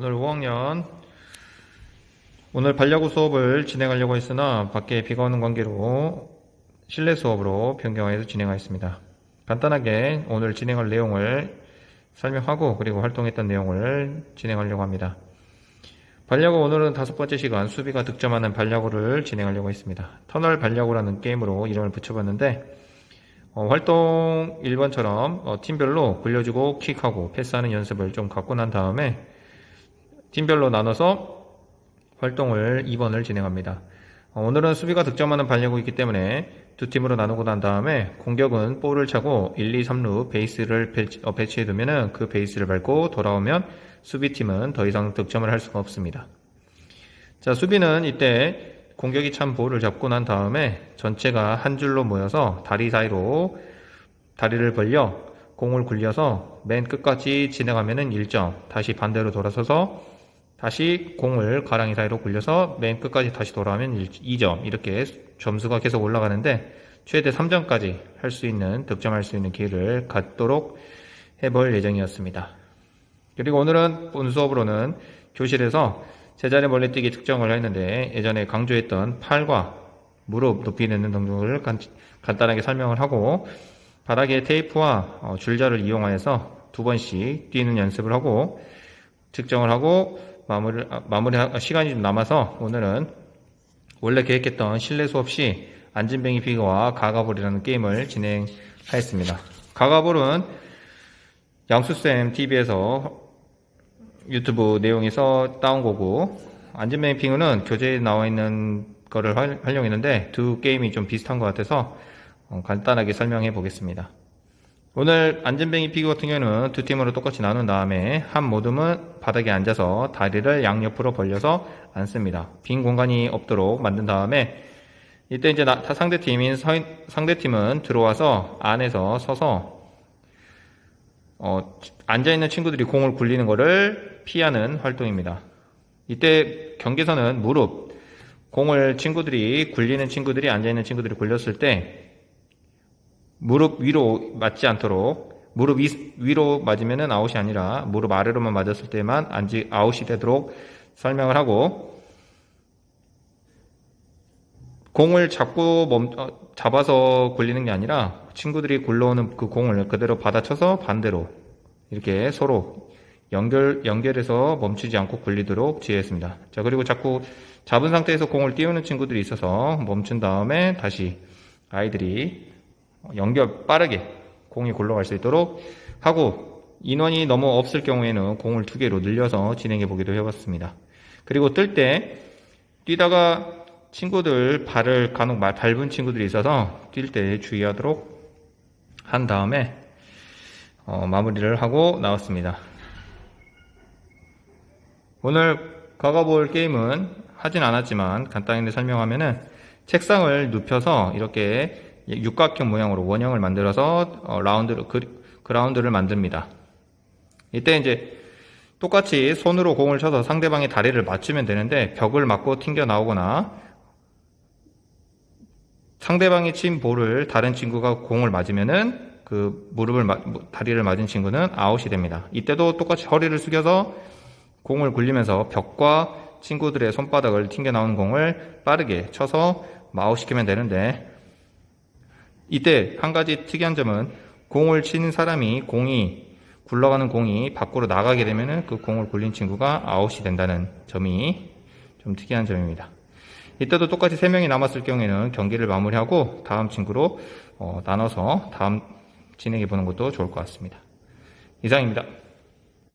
오늘 5학년 오늘 반려구 수업을 진행하려고 했으나 밖에 비가 오는 관계로 실내 수업으로 변경해서 진행하였습니다. 간단하게 오늘 진행할 내용을 설명하고 그리고 활동했던 내용을 진행하려고 합니다. 반려구 오늘은 다섯 번째 시간 수비가 득점하는 반려구를 진행하려고 했습니다. 터널 반려구라는 게임으로 이름을 붙여봤는데 어, 활동 1번처럼 어, 팀별로 굴려주고 킥하고 패스하는 연습을 좀 갖고 난 다음에 팀별로 나눠서 활동을 2번을 진행합니다. 어, 오늘은 수비가 득점하는 반려구이기 때문에 두 팀으로 나누고 난 다음에 공격은 볼을 차고 1, 2, 3루 베이스를 배치, 어, 배치해 두면은 그 베이스를 밟고 돌아오면 수비팀은 더 이상 득점을 할 수가 없습니다. 자, 수비는 이때 공격이 찬 볼을 잡고 난 다음에 전체가 한 줄로 모여서 다리 사이로 다리를 벌려 공을 굴려서 맨 끝까지 진행하면은 1점, 다시 반대로 돌아서서 다시 공을 가랑이 사이로 굴려서 맨 끝까지 다시 돌아오면 2점, 이렇게 점수가 계속 올라가는데 최대 3점까지 할 수 있는, 득점할 수 있는 기회를 갖도록 해볼 예정이었습니다. 그리고 오늘은 본 수업으로는 교실에서 제자리 멀리뛰기 측정을 했는데 예전에 강조했던 팔과 무릎 높이 내는 등등을 간, 간단하게 설명을 하고 바닥에 테이프와 어, 줄자를 이용하여서 두 번씩 뛰는 연습을 하고 측정을 하고 마무리, 아, 마무리 시간이 좀 남아서 오늘은 원래 계획했던 실내 수업 시 안진뱅이 피겨와 가가볼이라는 게임을 진행하였습니다. 가가볼은 양수쌤 TV에서 유튜브 내용에서 따온 거고 안진뱅이 핑은 교재에 나와 있는 거를 활- 활용했는데 두 게임이 좀 비슷한 것 같아서 어, 간단하게 설명해 보겠습니다. 오늘 안전뱅이 피구 같은 경우는 두 팀으로 똑같이 나눈 다음에 한 모둠은 바닥에 앉아서 다리를 양옆으로 벌려서 앉습니다. 빈 공간이 없도록 만든 다음에 이때 이제 나- 상대 팀인 서- 상대 팀은 들어와서 안에서 서서 어, 앉아 있는 친구들이 공을 굴리는 것을 피하는 활동입니다. 이때 경계선은 무릎 공을 친구들이 굴리는 친구들이 앉아 있는 친구들이 굴렸을 때 무릎 위로 맞지 않도록 무릎 위, 위로 맞으면은 아웃이 아니라 무릎 아래로만 맞았을 때만 안지 아웃이 되도록 설명을 하고 공을 잡고 멈 어, 잡아서 굴리는 게 아니라 친구들이 굴러오는 그 공을 그대로 받아쳐서 반대로 이렇게 서로 연결 연결해서 멈추지 않고 굴리도록 지휘했습니다. 자 그리고 자꾸 잡은 상태에서 공을 띄우는 친구들이 있어서 멈춘 다음에 다시 아이들이 연결 빠르게 공이 굴러갈 수 있도록 하고 인원이 너무 없을 경우에는 공을 두 개로 늘려서 진행해 보기도 해봤습니다. 그리고 뜰 때 뛰다가 친구들 발을 간혹 마- 밟은 친구들이 있어서 뛸 때 주의하도록 한 다음에 어, 마무리를 하고 나왔습니다. 오늘 가가볼 게임은 하진 않았지만 간단히 설명하면은 책상을 눕혀서 이렇게 육각형 모양으로 원형을 만들어서 어, 라운드를 그, 그라운드를 만듭니다. 이때 이제 똑같이 손으로 공을 쳐서 상대방의 다리를 맞추면 되는데 벽을 맞고 튕겨 나오거나 상대방이 친 볼을 다른 친구가 공을 맞으면은 그 무릎을 마- 다리를 맞은 친구는 아웃이 됩니다. 이때도 똑같이 허리를 숙여서 공을 굴리면서 벽과 친구들의 손바닥을 튕겨 나오는 공을 빠르게 쳐서 마웃시키면 되는데 이때 한 가지 특이한 점은 공을 치는 사람이 공이 굴러가는 공이 밖으로 나가게 되면은 그 공을 굴린 친구가 아웃이 된다는 점이 좀 특이한 점입니다. 이때도 똑같이 3명이 남았을 경우에는 경기를 마무리하고 다음 친구로 어, 나눠서 다음 진행해 보는 것도 좋을 것 같습니다. 이상입니다.